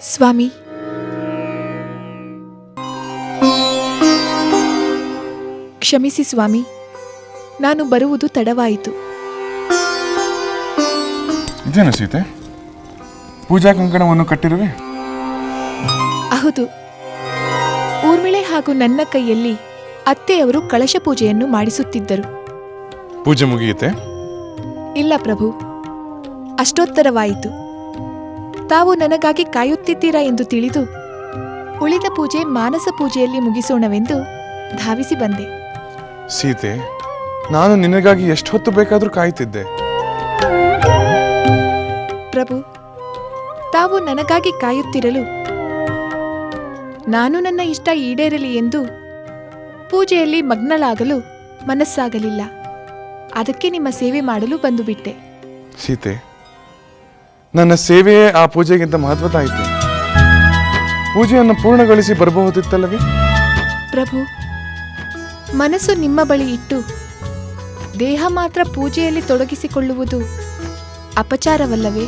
ಸ್ವಾಮಿ. ಕ್ಷಮಿಸಿ ಸ್ವಾಮಿ ನಾನು ಬರುವುದು ತಡವಾಯಿತು. ಇದೇನು ಸೀತೆ? ಪೂಜಾ ಕಂಕಣವನ್ನು ಕಟ್ಟಿರುವೆ? ಹೌದು. ಊರ್ಮಿಳೆ ಹಾಗೂ ನನ್ನ ಕೈಯಲ್ಲಿ ಅತ್ತೆಯವರು ಕಳಶ ಪೂಜೆಯನ್ನು ಮಾಡಿಸುತ್ತಿದ್ದರು. ಪೂಜೆ ಮುಗಿಯುತ್ತೆ? ಇಲ್ಲ ಪ್ರಭು ಅಷ್ಟೋತ್ತರವಾಯಿತು. ತಾವು ನನಗಾಗಿ ಕಾಯುತ್ತಿದ್ದೀರಾ ಎಂದು ತಿಳಿದು ಉಳಿದ ಪೂಜೆ ಮಾನಸ ಪೂಜೆಯಲ್ಲಿ ಮುಗಿಸೋಣವೆಂದು ಧಾವಿಸಿ ಬಂದೆ. ಸೀತೆ ನಾನು ನಿನಗಾಗಿ ಎಷ್ಟು ಹೊತ್ತು ಬೇಕಾದರೂ ಕಾಯುತ್ತಿದ್ದೆ ಪ್ರಭು ತಾವು ನನಗಾಗಿ ಕಾಯುತ್ತಿರಲು ನಾನು ನನ್ನ ಇಷ್ಟ ಈಡೇರಲಿ ಎಂದು ಪೂಜೆಯಲ್ಲಿ ಮಗ್ನಳಾಗಲು ಮನಸ್ಸಾಗಲಿಲ್ಲ. ಅದಕ್ಕೆ ನಿಮ್ಮ ಸೇವೆ ಮಾಡಲು ಬಂದುಬಿಟ್ಟೆ. ಸೀತೆ ನನ್ನ ಸೇವೆಯೇ ಆ ಪೂಜೆಗಿಂತ ಮಹತ್ವದಾಯಿತು ಪೂಜೆಯನ್ನು ಪೂರ್ಣಗೊಳಿಸಿ ಬರಬಹುದಿತ್ತಲ್ಲವೇ? ಪ್ರಭು, ಮನಸ್ಸು ನಿಮ್ಮ ಬಳಿ ಇಟ್ಟು, ದೇಹ ಮಾತ್ರ ಪೂಜೆಯಲ್ಲಿ ತೊಡಗಿಸಿಕೊಳ್ಳುವುದು ಅಪಚಾರವಲ್ಲವೇ?